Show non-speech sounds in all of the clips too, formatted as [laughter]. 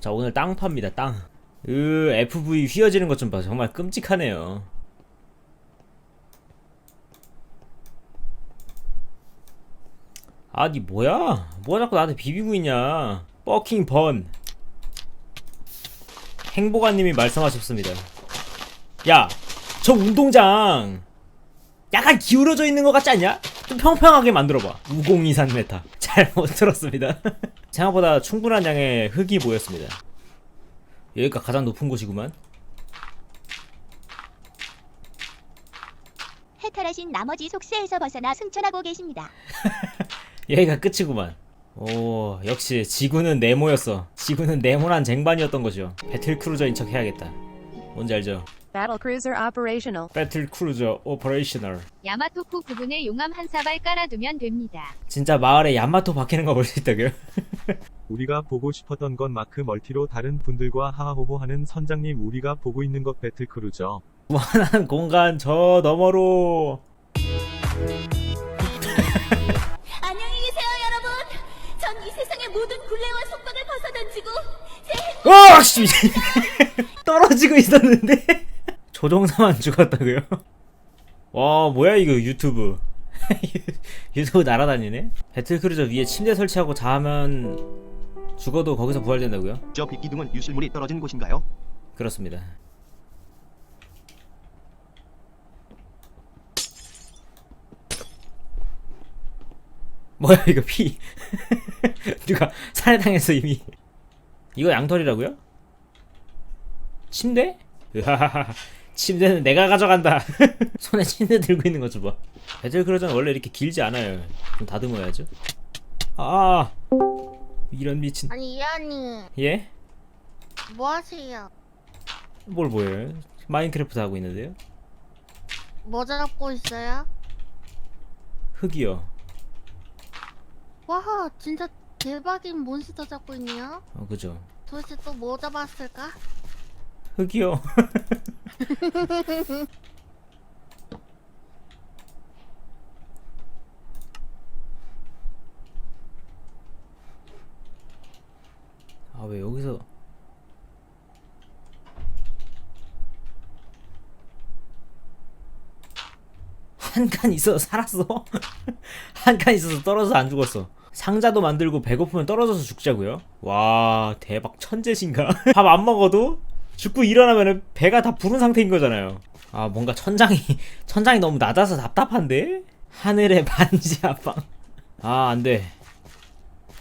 자 오늘 땅 팝니다 땅. 으 FV 휘어지는 것 좀 봐. 정말 끔찍하네요. 아니 뭐야? 뭐가 자꾸 나한테 비비고 있냐? 버킹 번. 행복아님이 말씀하셨습니다. 야, 저 운동장 약간 기울어져 있는 것 같지 않냐? 좀 평평하게 만들어봐. 우공이산 메타. 잘못 들었습니다. [laughs] 생각보다 충분한 양의 흙이 보였습니다. 여기가 가장 높은 곳이구만. 해탈하신 나머지 속세에서 벗어나 승천하고 계십니다. [laughs] 여기가 끝이구만. 오, 역시 지구는 네모였어. 지구는 네모난 쟁반이었던 거죠. 배틀 크루저인 척 해야겠다. 뭔지 알죠? Battle cruiser operational. 배틀 크루저 오퍼레이셔널. 야마토쿠 부근에 용암 한 사발 깔아두면 됩니다. 진짜 마을에 야마토 박히는 거 볼 수 있다고요? 우리가 보고 싶었던 건 마크 멀티로 다른 분들과 하하호호 하는 선장님 우리가 보고 있는 것 배틀크루저. 무한한 공간 저 너머로. 안녕히 계세요, 여러분. 전 이 세상의 모든 굴레와 속박을 벗어던지고 어, 씨. [laughs] 떨어지고 있었는데. 조종사만 [laughs] 죽었다고요? 와, 뭐야 이거 유튜브. [laughs] 유튜브 날아다니네. 배틀크루저 위에 침대 설치하고 자면 죽어도 거기서 부활된다고요? 저 빗기둥은 유실물이 떨어진 곳인가요? 그렇습니다. 뭐야 이거 피 [laughs] 누가 살해당했어 이미 이거 양털이라고요? 침대? 침대는 내가 가져간다 [laughs] 손에 침대 들고 있는 거 줘봐 배틀크루저는 원래 이렇게 길지 않아요 좀 다듬어야죠 아 이런 미친 아니 이하님 예? 뭐 하세요? 뭘 보여요? 마인크래프트 하고 있는데요 뭐 잡고 있어요? 흙이요 와 진짜 대박인 몬스터 잡고 있네요. 어 그죠 도대체 또 뭐 잡았을까? 흙이요 [laughs] 아 왜 여기서 한 칸 있어서 살았어? [laughs] 한 칸 있어서 떨어져서 안 죽었어 상자도 만들고 배고프면 떨어져서 죽자고요? 와 대박 천재신가? [laughs] 밥 안 먹어도 죽고 일어나면 배가 다 부른 상태인 거잖아요. 아 뭔가 천장이 [laughs] 천장이 너무 낮아서 답답한데? 하늘의 [laughs] 반지 하방. 아 안돼.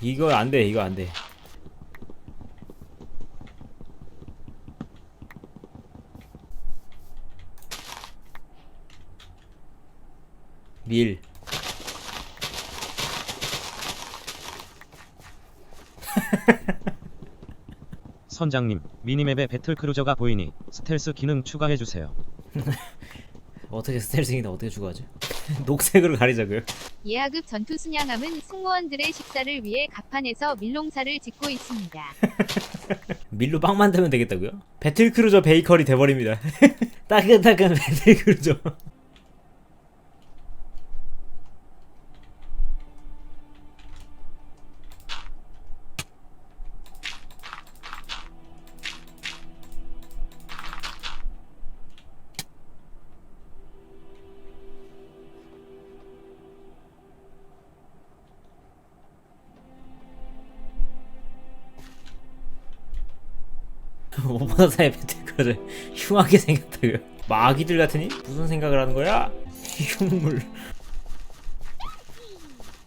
이거 안돼 이거 안돼. 밀 [laughs] 선장님, 미니맵에 배틀크루저가 보이니 스텔스 기능 추가해주세요. [laughs] 어떻게 스텔스인데 어떻게 죽어하죠? [laughs] 녹색으로 가리자고요 예하급 전투 순양함은 승무원들의 식사를 위해 갑판에서 밀농사를 짓고 있습니다. [laughs] 밀로 빵 만들면 되겠다고요? 배틀크루저 베이커리 돼버립니다 따끈따끈 배틀크루저 [laughs] 오버사의 배틀크루저 [laughs] 흉하게 생겼다고요? 마귀들 같으니? 무슨 생각을 하는 거야? [laughs] 흉물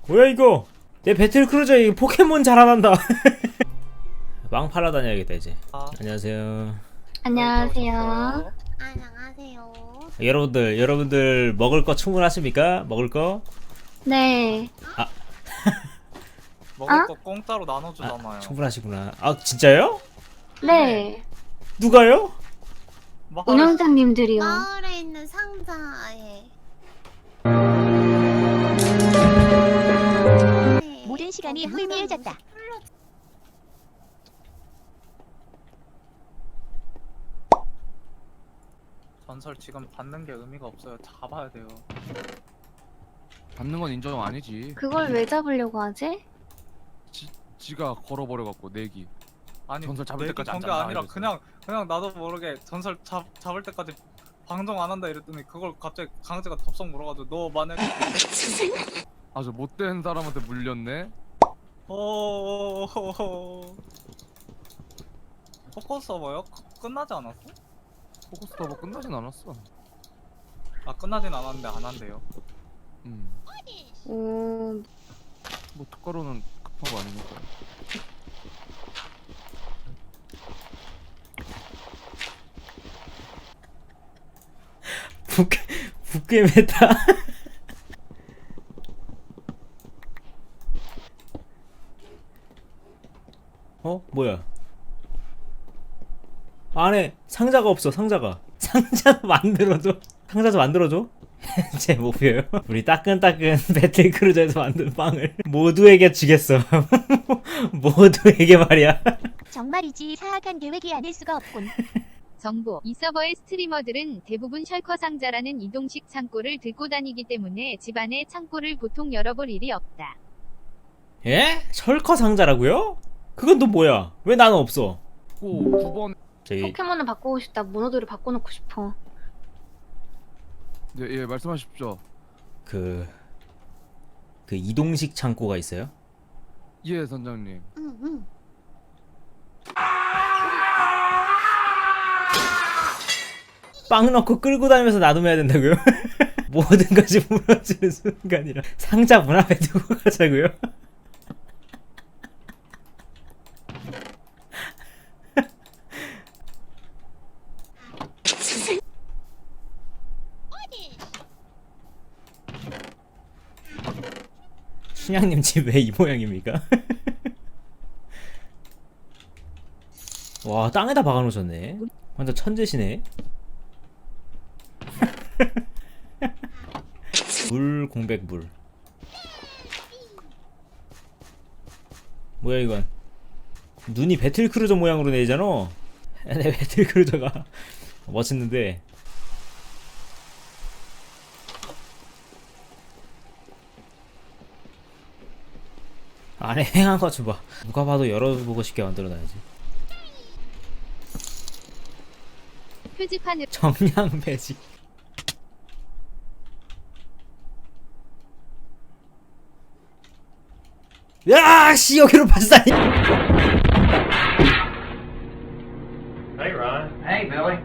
뭐야 이거 내 배틀크루저 이 포켓몬 자라난다 왕 팔아 다녀야겠다 이제 안녕하세요 안녕하세요. 안녕하세요. 여러분들 여러분들 먹을 거 충분하십니까? 먹을 거? 네. 먹을 어? 거 공짜로 나눠주잖아요. 아, 충분하시구나 아 진짜요? 네. 누가요? 막 운영자님들이요. 마을에 있는 상자에 모든 시간이 흐미해졌다. 전설 지금 받는 게 의미가 없어요. 잡아야 돼요. 받는 건 인정 아니지. 그걸 왜 잡으려고 하지? 지가 걸어버려갖고 내기. 아니 전설 잡을 내기 때까지 안 건게 잡나 아니라 이랬어. 그냥 그냥 나도 모르게 전설 잡 잡을 때까지 방송 안 한다 이랬더니 그걸 갑자기 강제가 덥석 물어가지고 너 만약에 [laughs] 아주 못된 사람한테 물렸네. 어 포커스 서버요? 그- 끝나지 않았어? 포커스 터버 끝나진 않았어. 아 끝나진 않았는데 안 한대요. 음. 오, 뭐 특가로는 급한 거 아니니까. 북 북괴 메타. [laughs] 어 뭐야? 안에 상자가 없어 상자가. 상자 [laughs] 만들어줘. 상자 좀 만들어줘. [laughs] 제 목표요. 우리 따끈따끈 배틀 크루저에서 만든 빵을 모두에게 주겠어. 모두에게 말이야. 정말이지 사악한 계획이 아닐 수가 없군. 정보. 이 서버의 스트리머들은 대부분 셜커 상자라는 이동식 창고를 들고 다니기 때문에 집안에 창고를 보통 열어볼 일이 없다. 예? 철커 상자라고요? 그건 또 뭐야? 왜 나는 없어? 고 9번. 저기 포켓몬을 바꾸고 싶다. 모노드를 바꿔놓고 싶어. 네, 예, 말씀하십시오. 그... 그 이동식 창고가 있어요? 예, 선장님. 응, 응. 빵 넣고 끌고 다니면서 놔두면 된다고요? [laughs] 모든 것이 무너지는 순간이라 상자 문 앞에 두고 가자고요? [laughs] 춘향님 집 왜 이 모양입니까? [laughs] 와 땅에다 박아놓으셨네 완전 천재시네 [laughs] 물 공백 물. 뭐야 이건? 눈이 배틀크루저 모양으로 내잖아. 내 배틀크루저가. 멋있는데. 안에 행한 거좀 봐. 누가 봐도 열어보고 싶게 만들어놔야지. 표지판을 [laughs] 정량 매직 야, 씨 여기로 발사니.